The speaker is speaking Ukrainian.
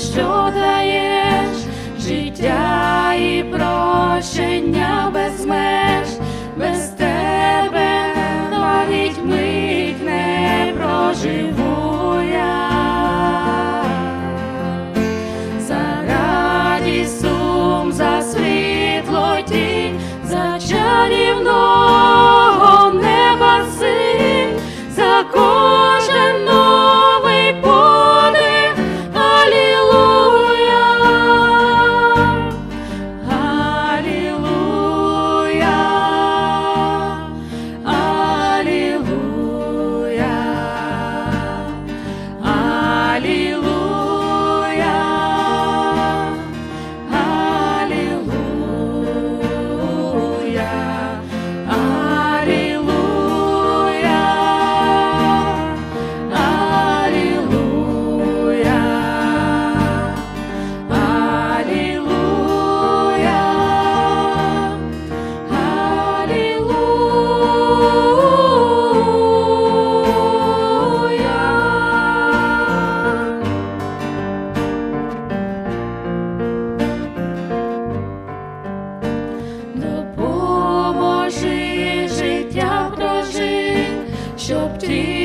що даєш, життя і прощення без меж, без тебе навіть мить не проживу я. За радість за світло за чарівно. Stop till